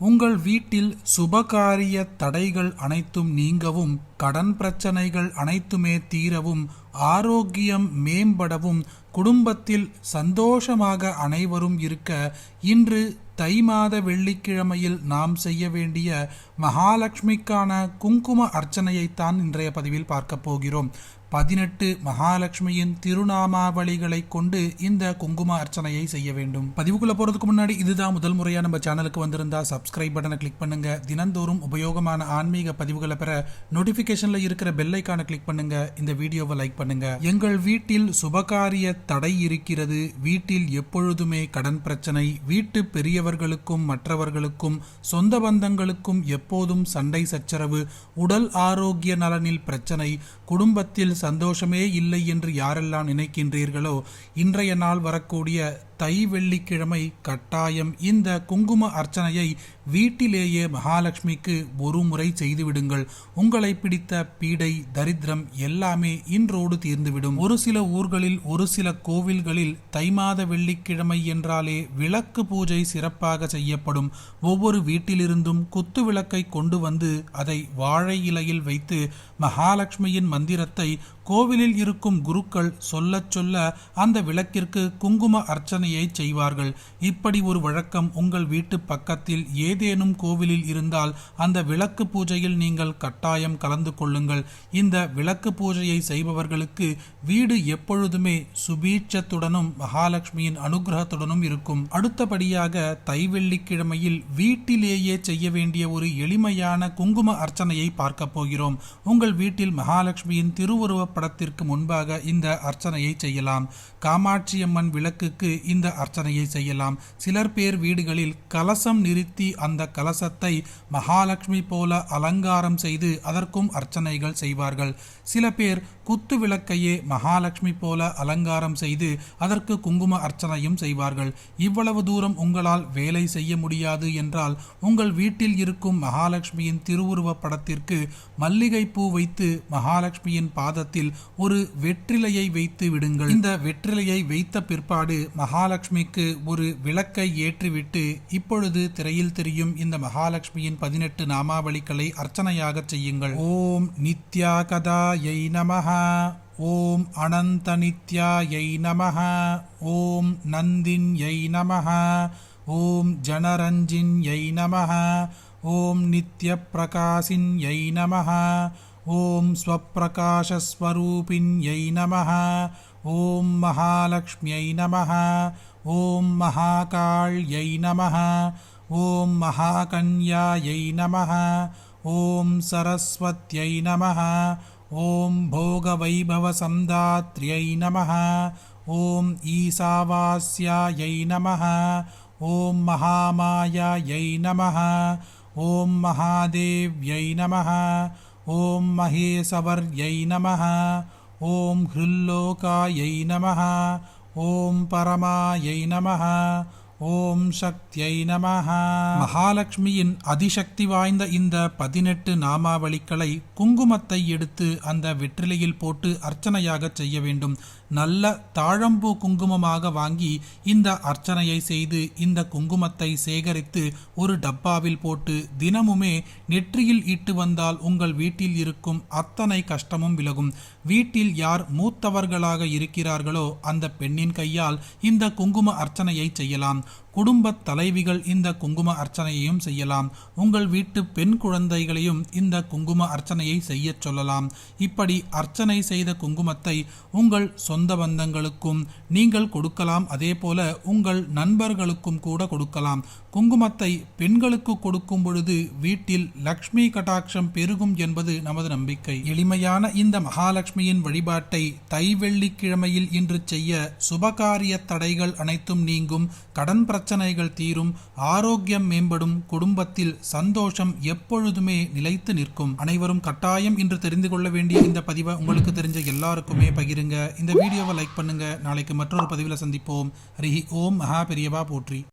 உங்கள் வீட்டில் சுபகாரிய தடைகள் அனைத்தும் நீங்கவும் கடன் பிரச்சனைகள் அனைத்துமே தீரவும் ஆரோக்கியம் மேம்படவும் குடும்பத்தில் சந்தோஷமாக அனைவரும் இருக்க இன்று தை மாத வெள்ளிக்கிழமையில் நாம் செய்ய வேண்டிய மகாலட்சுமிக்கான குங்கும அர்ச்சனையைத்தான் இன்றைய பதிவில் பார்க்கப் போகிறோம். பதினெட்டு மகாலட்சுமியின் திருநாமாவளிகளை கொண்டு இந்த குங்கும அர்ச்சனையை செய்ய வேண்டும். பதிவுக்குள்ள போறதுக்கு முன்னாடி இதுதான் முதல் முறையா நம்ம சேனலுக்கு வந்திருந்தா சப்ஸ்கிரைப் பட்டனை கிளிக் பண்ணுங்க. தினந்தோறும் உபயோகமான ஆன்மீக பதிவுகளை பெற நோட்டிபிகேஷன்ல இருக்கிற பெல்லைக்கான கிளிக் பண்ணுங்க. இந்த வீடியோவை லைக் பண்ணுங்க. எங்கள் வீட்டில் சுபகாரிய தடை இருக்கிறது. வீட்டில் எப்பொழுதுமே கடன் பிரச்சனை. வீட்டு பெரிய உடையவர்களுக்கும் மற்றவர்களுக்கும் சொந்த பந்தங்களுக்கும் எப்போதும் சண்டை சச்சரவு உடல் ஆரோக்கிய நலனில் பிரச்சனை குடும்பத்தில் சந்தோஷமே இல்லை என்று யாரெல்லாம் நினைக்கின்றீர்களோ இன்றைய நாள் வரக்கூடிய தை வெள்ளிக்கிழமை கட்டாயம் இந்த குங்கும அர்ச்சனையை வீட்டிலேயே மகாலட்சுமிக்கு ஒரு முறை செய்துவிடுங்கள். உங்களை பிடித்த பீடை தரித்திரம் எல்லாமே இன்றோடு தீர்ந்துவிடும். ஒரு சில ஊர்களில் ஒரு சில கோவில்களில் தை மாத வெள்ளிக்கிழமை என்றாலே விளக்கு பூஜை சிறப்பு. சிறப்பாக செய்யப்படும். ஒவ்வொரு வீட்டிலிருந்தும் குத்து விளக்கை கொண்டு வந்து அதை வாழை இலையில் வைத்து மகாலட்சுமியின் மந்திரத்தை கோவிலில் இருக்கும் குருக்கள் சொல்லச் சொல்ல அந்த விளக்கிற்கு குங்கும அர்ச்சனையை செய்வார்கள். இப்படி ஒரு வழக்கம் உங்கள் வீட்டு பக்கத்தில் ஏதேனும் கோவிலில் இருந்தால் அந்த விளக்கு பூஜையில் நீங்கள் கட்டாயம் கலந்து கொள்ளுங்கள். இந்த விளக்கு பூஜையை செய்பவர்களுக்கு வீடு எப்பொழுதுமே சுபீட்சத்துடனும் மகாலட்சுமியின் அனுகிரகத்துடனும் இருக்கும். அடுத்தபடியாக தைவெள்ளிக்கிழமையில் வீட்டிலேயே செய்ய வேண்டிய ஒரு எளிமையான குங்கும அர்ச்சனையை பார்க்க போகிறோம். உங்கள் வீட்டில் மகாலட்சுமியின் திருவுருவ படத்திற்கு முன்பாக இந்த அர்ச்சனையை செய்யலாம். காமாட்சியம்மன் விளக்குக்கு இந்த அர்ச்சனையை செய்யலாம். சிலர் பேர் வீடுகளில் கலசம் நிறுத்தி அந்த கலசத்தை மகாலட்சுமி போல அலங்காரம் செய்து அதற்கும் அர்ச்சனைகள் செய்வார்கள். சில பேர் குத்து விளக்கையே மகாலட்சுமி போல அலங்காரம் செய்து அதற்கு குங்கும அர்ச்சனையும் செய்வார்கள். இவ்வளவு தூரம் உங்களால் வேலை செய்ய முடியாது என்றால் உங்கள் வீட்டில் இருக்கும் மகாலட்சுமியின் திருவுருவ படத்திற்கு மல்லிகை பூ வைத்து மகாலட்சுமியின் பாதத்தில் ஒரு வெற்றிலையை வைத்து விடுங்கள். இந்த வெற்றிலையை வைத்த பிற்பாடு மகாலட்சுமிக்கு ஒரு விளக்கை ஏற்றிவிட்டு இப்பொழுது திரையில் தெரியும் இந்த மகாலட்சுமியின் பதினெட்டு நாமாவளிகளை அர்ச்சனையாக செய்யுங்கள். ஓம் நித்யா கதாயை நமஹா ஓம் அனந்த நித்யாயை நமஹ ஓம் நந்தின்யை நமஹ ஓம் ஜனரஞ்சின்யை நமஹ ஓம் நித்யப்பிரகாசின்யை நமஹ ॐ स्वप्रकाशस्वरूपिण्यै नमः। ॐ महालक्ष्म्यै नमः। ॐ महाकाळ्यै नमः। ॐ महाकन्यायै नमः। ॐ सरस्वत्यै नमः। ॐ भोगवैभवसन्दात्र्यै नमः। ॐ ॐशावास्यायै नमः। ॐ महामायायै नमः। ॐ महादेव्यै नमः। ॐ महेशवर्यै नमः ॐ हृल्लोकायै नमः ॐ परमायै नमः ஓம் சக்தியை நமஹ மகாலட்சுமியின் அதிசக்தி வாய்ந்த இந்த பதினெட்டு நாமாவளிகளை குங்குமத்தை எடுத்து அந்த வெற்றிலையில் போட்டு அர்ச்சனையாக செய்ய வேண்டும் நல்ல தாழம்பூ குங்குமமாக வாங்கி இந்த அர்ச்சனையை செய்து இந்த குங்குமத்தை சேகரித்து ஒரு டப்பாவில் போட்டு தினமுமே நெற்றியில் இட்டு வந்தால் உங்கள் வீட்டில் இருக்கும் அத்தனை கஷ்டமும் விலகும். வீட்டில் யார் மூத்தவர்களாக இருக்கிறார்களோ அந்த பெண்ணின் கையால் இந்த குங்கும அர்ச்சனையை செய்யலாம். குடும்பத் தலைவிகள் இந்த குங்கும அர்ச்சனையையும் செய்யலாம். உங்கள் வீட்டு பெண் குழந்தைகளையும் இந்த குங்கும அர்ச்சனையை செய்ய சொல்லலாம். இப்படி அர்ச்சனை செய்த குங்குமத்தை உங்கள் சொந்த பந்தங்களுக்கும் நீங்கள் கொடுக்கலாம். அதே போல உங்கள் நண்பர்களுக்கும் கூட கொடுக்கலாம். குங்குமத்தை பெண்களுக்கு கொடுக்கும் பொழுது வீட்டில் லக்ஷ்மி கட்டாட்சம் பெருகும் என்பது நமது நம்பிக்கை. எளிமையான இந்த மகாலட்சுமியின் வழிபாட்டை தை வெள்ளிக்கிழமையில் இன்று செய்ய சுபகாரிய தடைகள் அனைத்தும் நீங்கும். கடன் பிரச்சனைகள் தீரும் ஆரோக்கியம் மேம்படும் குடும்பத்தில் சந்தோஷம் எப்பொழுதுமே நிலைத்து நிற்கும். அனைவரும் கட்டாயம் இன்று தெரிந்து கொள்ள வேண்டிய இந்த பதிவை உங்களுக்கு தெரிஞ்ச எல்லாருக்குமே பகிருங்க. இந்த வீடியோவை லைக் பண்ணுங்க. நாளைக்கு மற்றொரு பதிவில் சந்திப்போம். ஹரி ஓம் மகா பெரியவா போற்றி.